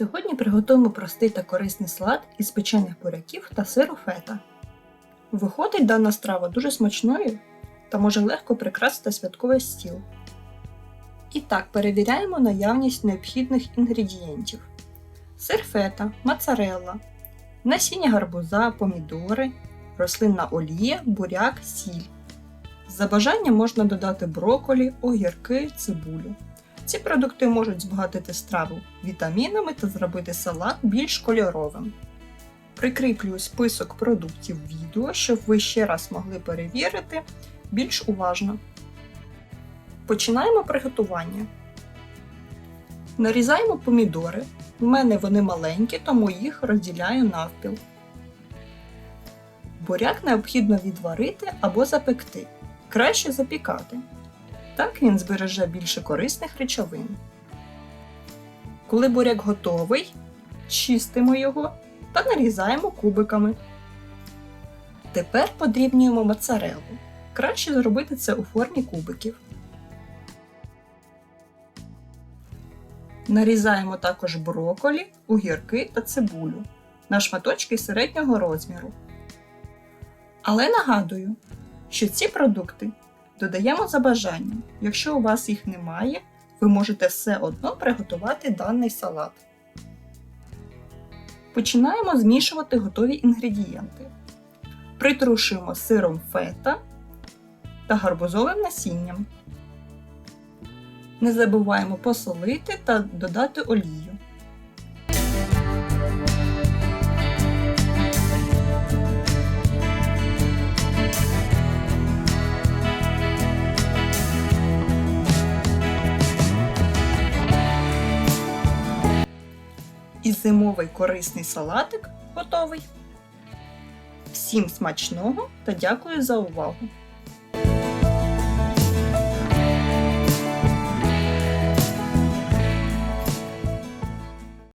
Сьогодні приготуємо простий та корисний салат із печених буряків та сиру фета. Виходить дана страва дуже смачною та може легко прикрасити святковий стіл. І так, перевіряємо наявність необхідних інгредієнтів: сир фета, моцарелла, насіння гарбуза, помідори, рослинна олія, буряк, сіль. За бажанням можна додати броколі, огірки, цибулю. Ці продукти можуть збагатити страву вітамінами та зробити салат більш кольоровим. Прикріплюю список продуктів відео, щоб ви ще раз могли перевірити більш уважно. Починаємо приготування. Нарізаємо помідори. У мене вони маленькі, тому їх розділяю навпіл. Буряк необхідно відварити або запекти. Краще запікати. Так він збереже більше корисних речовин. Коли буряк готовий, чистимо його та нарізаємо кубиками. Тепер подрібнюємо моцарелу. Краще зробити це у формі кубиків. Нарізаємо також броколі, огірки та цибулю на шматочки середнього розміру. Але нагадую, що ці продукти додаємо за бажанням. Якщо у вас їх немає, ви можете все одно приготувати даний салат. Починаємо змішувати готові інгредієнти. Притрушуємо сиром фета та гарбузовим насінням. Не забуваємо посолити та додати олію. І зимовий корисний салатик готовий. Всім смачного та дякую за увагу!